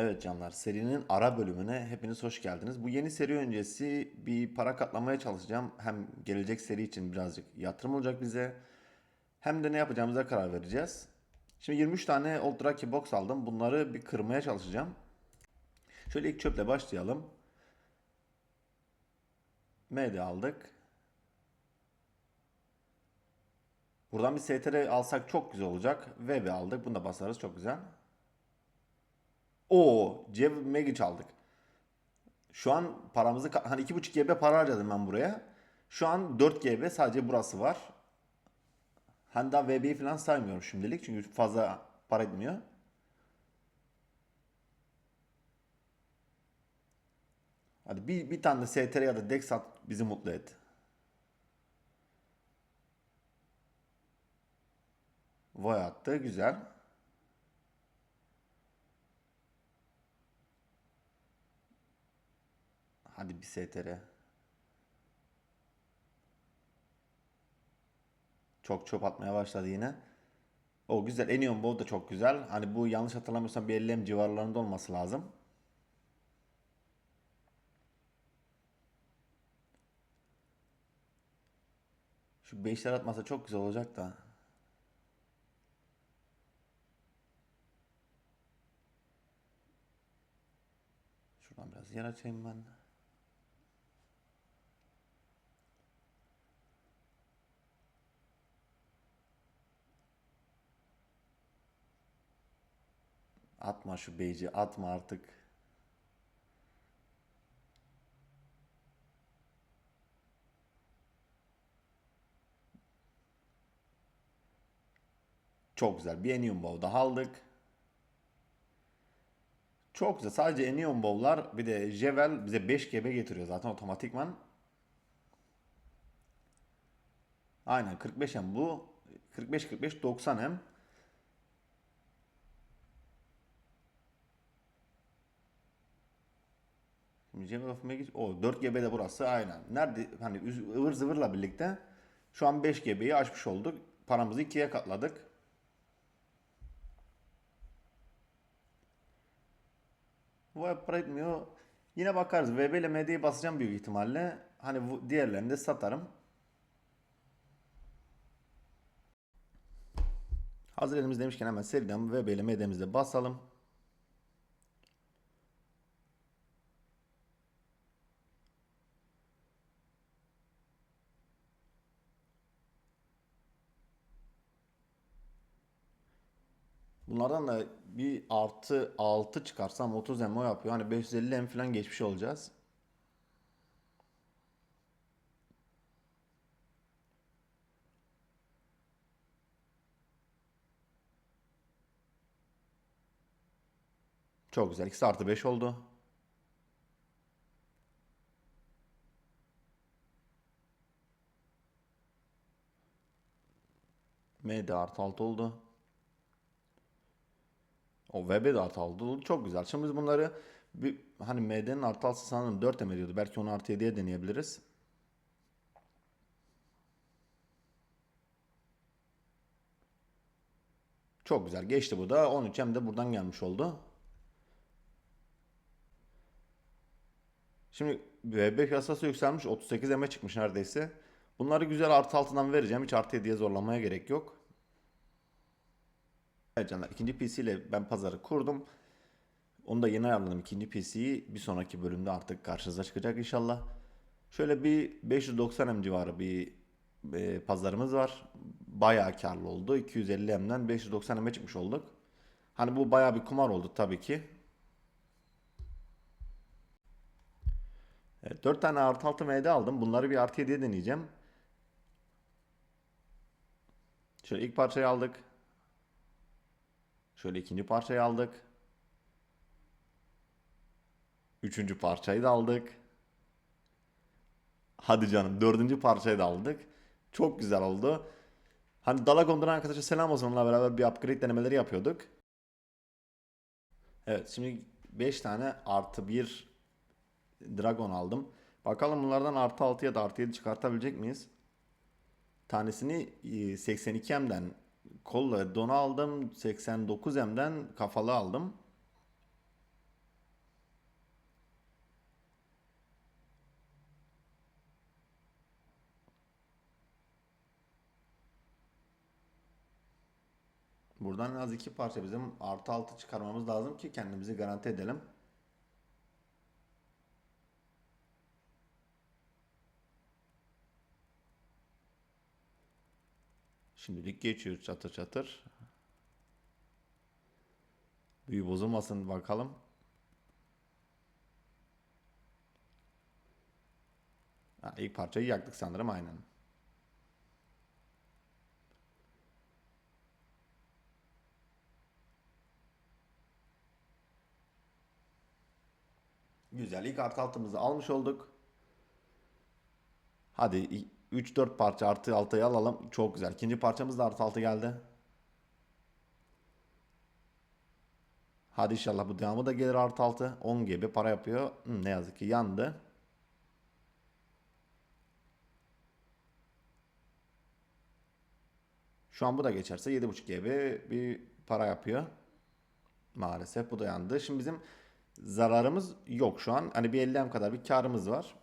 Evet canlar, serinin ara bölümüne hepiniz hoş geldiniz. Bu yeni seri öncesi bir para katlamaya çalışacağım. Hem gelecek seri için birazcık yatırım olacak bize. Hem de ne yapacağımıza karar vereceğiz. Şimdi 23 tane Old Rocky Box aldım. Bunları bir kırmaya çalışacağım. Şöyle ilk çöple başlayalım. MD aldık. Buradan bir STR alsak çok güzel olacak. VB aldık. Bunu da basarız çok güzel. O Cev Megic aldık. Şu an paramızı hani 2.5 GB para harcadım ben buraya. Şu an 4 GB sadece burası var. Hani daha VB'yi falan saymıyorum şimdilik çünkü fazla para etmiyor. Hadi bir, bir tane de STR ya da Dex at bizi mutlu et. Vay attı güzel. Hadi bir STR. Çok çöp atmaya başladı yine. O güzel. Enion Bow da çok güzel. Hani bu yanlış hatırlamıyorsam bir 50M civarlarında olması lazım. Şu 5'ler atmasa çok güzel olacak da. Şuradan biraz yer açayım ben. Atma şu beyci, atma artık. Çok güzel. Bir Enion Bow daha aldık. Çok güzel. Sadece Enion Bow'lar bir de Jevel bize 5 GB getiriyor zaten otomatikman. Aynen 45M bu. 45 45 90M. Şimdi Jevel of Magic o 4 GB de burası aynen. Nerede hani ıvır zıvırla birlikte şu an 5 GB'yi aşmış olduk. Paramızı ikiye katladık. Hep para etmiyor. Yine bakarız. VB ile MD'yi basacağım büyük ihtimalle. Hani bu diğerlerini de satarım. Hazır elimiz demişken hemen seriden VB ile MD'mizi de basalım. Bunlardan da bir artı 6 çıkarsam 30 MO yapıyor. Hani 550 M falan geçmiş olacağız. Çok güzel. X artı 5 oldu. M de artı 6 oldu. O VB de artı 6 oldu. Çok güzel. Şimdi biz bunları bir, hani MD'nin artı 6 sanırım 4 M ediyordu. Belki onu artı 7'ye deneyebiliriz. Çok güzel. Geçti bu da. 13 M de buradan gelmiş oldu. Şimdi VB piyasası yükselmiş. 38 M'e çıkmış neredeyse. Bunları güzel artı altından vereceğim. Hiç artı 7'ye zorlamaya gerek yok. Evet canlar ikinci PC ile ben pazarı kurdum. Onu da yeni ayarladım ikinci PC'yi. Bir sonraki bölümde artık karşınıza çıkacak inşallah. Şöyle bir 590 M civarı bir e, pazarımız var. Bayağı karlı oldu. 250 M'den 590 M'e çıkmış olduk. Hani bu bayağı bir kumar oldu tabii ki. Evet, 4 tane artı 6 MD aldım. Bunları bir artı 7'ye deneyeceğim. Şöyle ilk parçayı aldık. Şöyle ikinci parçayı aldık. Üçüncü parçayı da aldık. Hadi canım dördüncü parçayı da aldık. Çok güzel oldu. Hani Dalagon'dan arkadaşa selam olsun onunla beraber bir upgrade denemeleri yapıyorduk. Evet şimdi 5 tane artı 1 Dragon aldım. Bakalım bunlardan artı 6 ya da artı 7 çıkartabilecek miyiz? Tanesini 82M'den kolla donu aldım. 89M'den kafalı aldım. Buradan en az iki parça bizim artı altı çıkarmamız lazım ki kendimizi garanti edelim. Şimdilik geçiyoruz çatır çatır. Büyü bozulmasın bakalım. Ha, ilk parçayı yaktık sanırım aynen. Güzel. İlk artı altımızı almış olduk. Hadi 3-4 parça artı altıyı alalım. Çok güzel. İkinci parçamız da artı altı geldi. Hadi inşallah bu devamı da gelir artı altı. 10 gibi para yapıyor. Hı, ne yazık ki yandı. Şu an bu da geçerse 7.5 GB bir para yapıyor. Maalesef bu da yandı. Şimdi bizim zararımız yok şu an. Hani bir 50M kadar bir karımız var.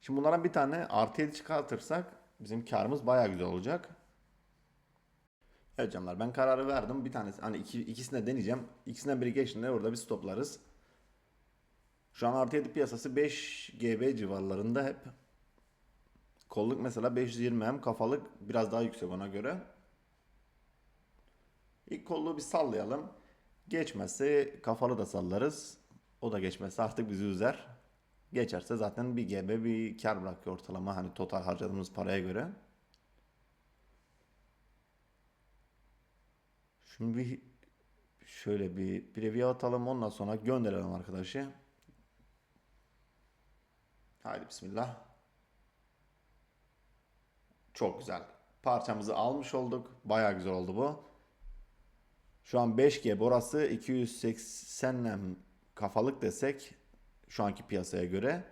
Şimdi bunlardan bir tane artı 7 çıkartırsak bizim karımız bayağı güzel olacak. Evet canlar ben kararı verdim. Bir tanesi hani iki, ikisini de deneyeceğim. İkisinden biri geçtiğinde orada bir stoplarız. Şu an artı 7 piyasası 5 GB civarlarında hep. Kolluk mesela 520M kafalık biraz daha yüksek ona göre. İlk kolluğu bir sallayalım. Geçmezse kafalı da sallarız. O da geçmezse artık bizi üzer. Geçerse zaten bir GB bir kar bırakıyor ortalama hani total harcadığımız paraya göre. Şimdi bir şöyle bir preview atalım ondan sonra gönderelim arkadaşı. Haydi bismillah. Çok güzel. Parçamızı almış olduk. Bayağı güzel oldu bu. Şu an 5G burası 280 kafalık desek şu anki piyasaya göre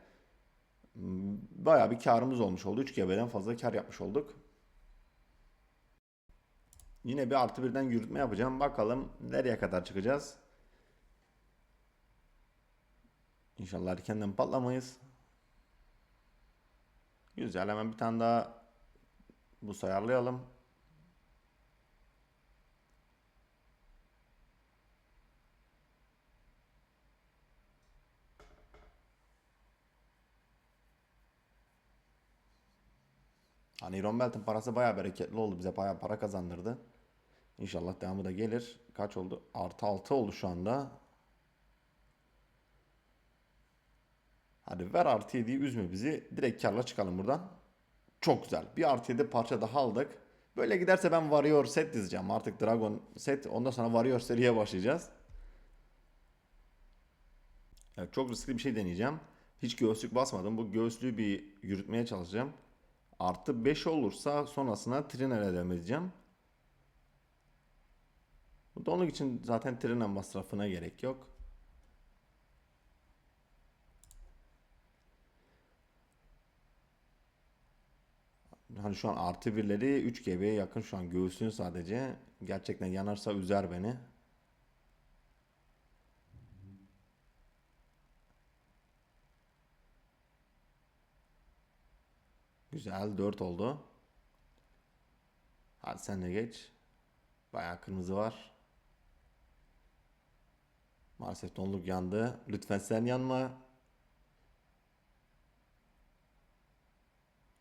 bayağı bir karımız olmuş oldu. 3GB'den fazla kar yapmış olduk. Yine bir artı birden yürütme yapacağım. Bakalım nereye kadar çıkacağız. İnşallah erkenden patlamayız. Güzel hemen bir tane daha bu sayarlayalım. Hani Iron Belt'in parası bayağı bereketli oldu. Bize bayağı para kazandırdı. İnşallah devamı da gelir. Kaç oldu? Artı 6 oldu şu anda. Hadi ver artı 7'yi üzme bizi. Direkt karla çıkalım buradan. Çok güzel. Bir artı 7 parça daha aldık. Böyle giderse ben Warrior set dizeceğim. Artık Dragon set. Ondan sonra Warrior seriye başlayacağız. Evet, çok riskli bir şey deneyeceğim. Hiç göğüslük basmadım. Bu göğüslüğü bir yürütmeye çalışacağım. Artı 5 olursa sonrasına Triner'e devam edeceğim. Bu da onun için zaten Triner masrafına gerek yok. Hani şu an artı birleri 3 GB'ye yakın şu an göğüslüğün sadece. Gerçekten yanarsa üzer beni. Güzel 4 oldu. Hadi sen de geç. Bayağı kırmızı var. Maalesef donluk yandı. Lütfen sen yanma.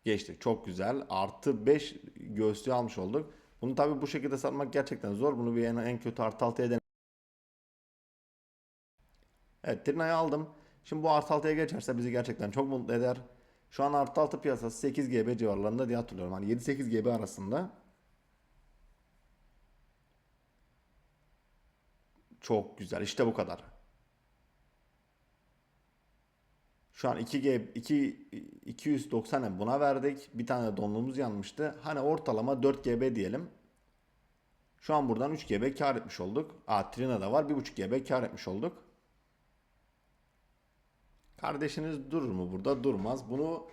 Geçti. Çok güzel. Artı 5 göğüslüğü almış olduk. Bunu tabi bu şekilde satmak gerçekten zor. Bunu bir en, en kötü artı 6'ya den. Evet Trina'yı aldım. Şimdi bu artı 6'ya geçerse bizi gerçekten çok mutlu eder. Şu an artı 6 piyasası 8 GB civarlarında diye hatırlıyorum. Hani 7-8 GB arasında. Çok güzel. İşte bu kadar. Şu an 2G 2 290 buna verdik. Bir tane donluğumuz yanmıştı. Hani ortalama 4 GB diyelim. Şu an buradan 3 GB kar etmiş olduk. Aa Trina da var. 1.5 GB kar etmiş olduk. Kardeşiniz durur mu burada? Durmaz. Bunu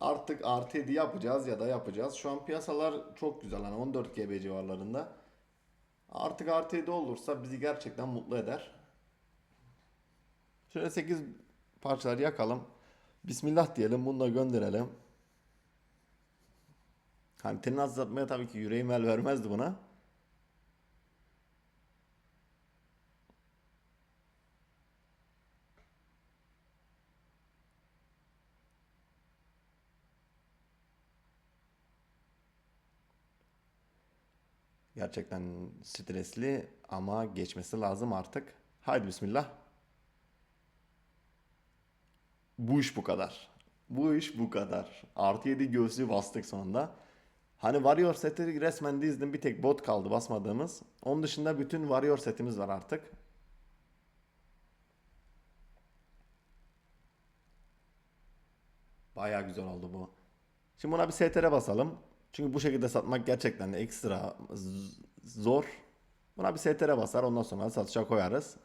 artık artı 7 yapacağız ya da yapacağız. Şu an piyasalar çok güzel. Hani 14 GB civarlarında. Artık artı 7 olursa bizi gerçekten mutlu eder. Şöyle 8 parçalar yakalım. Bismillah diyelim. Bunu da gönderelim. Hani tenin azaltmaya tabii ki yüreğim el vermezdi buna. Gerçekten stresli ama geçmesi lazım artık. Haydi bismillah. Bu iş bu kadar. Bu iş bu kadar. Artı 7 göğsü bastık sonunda. Hani Warrior seti resmen dizdim. Bir tek bot kaldı basmadığımız. Onun dışında bütün Warrior setimiz var artık. Baya güzel oldu bu. Şimdi buna bir STR basalım. Çünkü bu şekilde satmak gerçekten de ekstra zor. Buna bir STR basar ondan sonra satışa koyarız.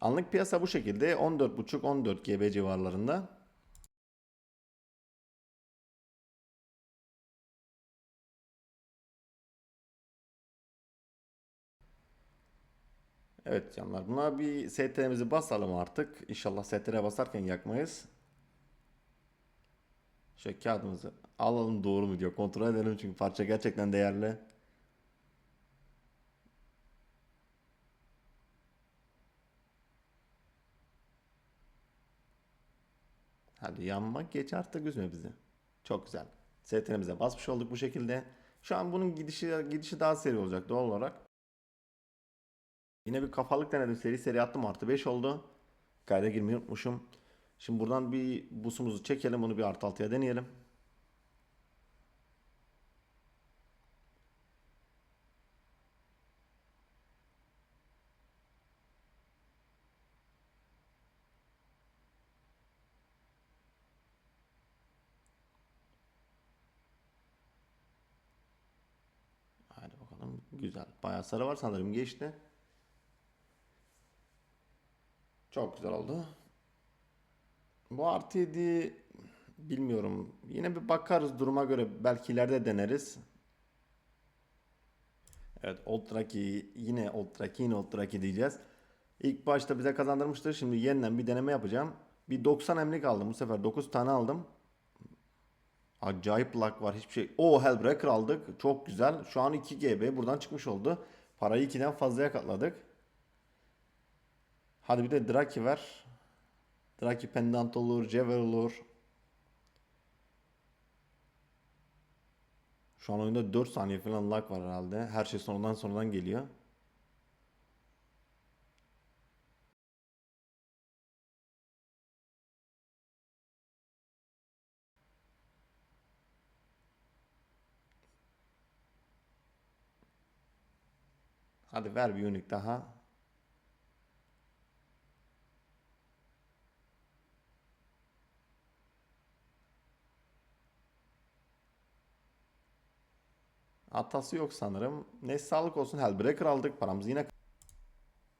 Anlık piyasa bu şekilde 14.5-14 GB civarlarında. Evet canlar buna bir STR'mizi basalım artık. İnşallah STR basarken yakmayız. Şöyle kağıdımızı alalım doğru mu diyor. Kontrol edelim çünkü parça gerçekten değerli. Hadi yanmak geç artık üzme bizi. Çok güzel. STR'mize basmış olduk bu şekilde. Şu an bunun gidişi gidişi daha seri olacak doğal olarak. Yine bir kafalık denedim. Seri seri attım. Artı 5 oldu. Kayda girmeyi unutmuşum. Şimdi buradan bir busumuzu çekelim. Onu bir artı 6'ya deneyelim. Hadi bakalım. Güzel. Bayağı sarı var sanırım geçti. Çok güzel oldu. Bu artı 7 bilmiyorum. Yine bir bakarız duruma göre. Belki ileride deneriz. Evet Old Truckee yine Old Truckee yine Old Truckee diyeceğiz. İlk başta bize kazandırmıştır. Şimdi yeniden bir deneme yapacağım. Bir 90 emlik aldım. Bu sefer 9 tane aldım. Acayip lag var hiçbir şey. O Hellbreaker aldık. Çok güzel. Şu an 2 GB buradan çıkmış oldu. Parayı 2'den fazlaya katladık. Hadi bir de Draki ver. Draki pendant olur, Jever olur. Şu an oyunda 4 saniye falan lag var herhalde. Her şey sonradan sonradan geliyor. Hadi ver bir unik daha. Atası yok sanırım. Neyse sağlık olsun. Hellbreaker aldık. Paramızı yine...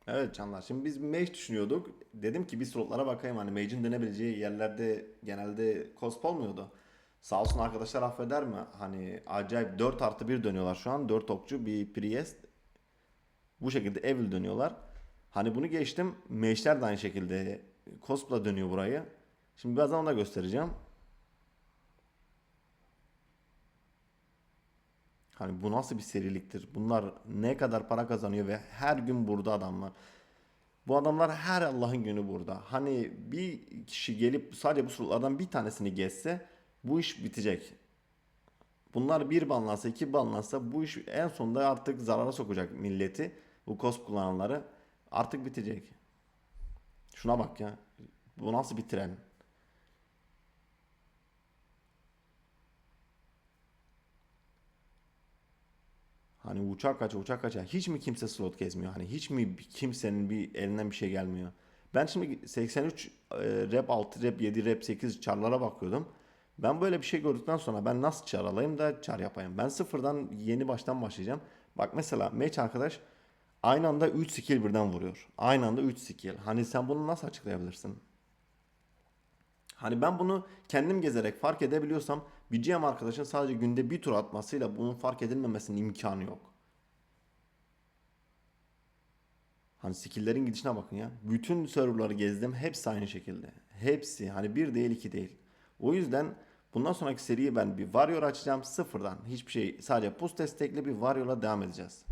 Evet canlar. Şimdi biz mage düşünüyorduk. Dedim ki bir slotlara bakayım. Hani mage'in denebileceği yerlerde genelde cosp olmuyordu. Sağ olsun arkadaşlar affeder mi? Hani acayip 4 artı 1 dönüyorlar şu an. 4 okçu bir priest. Bu şekilde evil dönüyorlar. Hani bunu geçtim. Mage'ler de aynı şekilde cospla dönüyor burayı. Şimdi birazdan onu da göstereceğim. Hani bu nasıl bir seriliktir? Bunlar ne kadar para kazanıyor ve her gün burada adamlar. Bu adamlar her Allah'ın günü burada. Hani bir kişi gelip sadece bu slotlardan bir tanesini geçse bu iş bitecek. Bunlar bir banlansa, iki banlansa bu iş en sonunda artık zarara sokacak milleti. Bu kos kullananları artık bitecek. Şuna bak ya. Bu nasıl bir tren? Hani uçak kaça uçak kaça hiç mi kimse slot gezmiyor? Hani hiç mi kimsenin bir elinden bir şey gelmiyor? Ben şimdi 83 e, rep 6 rep 7 rep 8 çarlara bakıyordum. Ben böyle bir şey gördükten sonra ben nasıl çar alayım da çar yapayım? Ben sıfırdan yeni baştan başlayacağım. Bak mesela match arkadaş aynı anda 3 skill birden vuruyor. Aynı anda 3 skill. Hani sen bunu nasıl açıklayabilirsin? Hani ben bunu kendim gezerek fark edebiliyorsam bir GM arkadaşın sadece günde bir tur atmasıyla bunun fark edilmemesinin imkanı yok. Hani skill'lerin gidişine bakın ya. Bütün serverları gezdim. Hepsi aynı şekilde. Hepsi. Hani bir değil iki değil. O yüzden bundan sonraki seriyi ben bir Warrior açacağım sıfırdan. Hiçbir şey sadece pus destekli bir Warrior'la devam edeceğiz.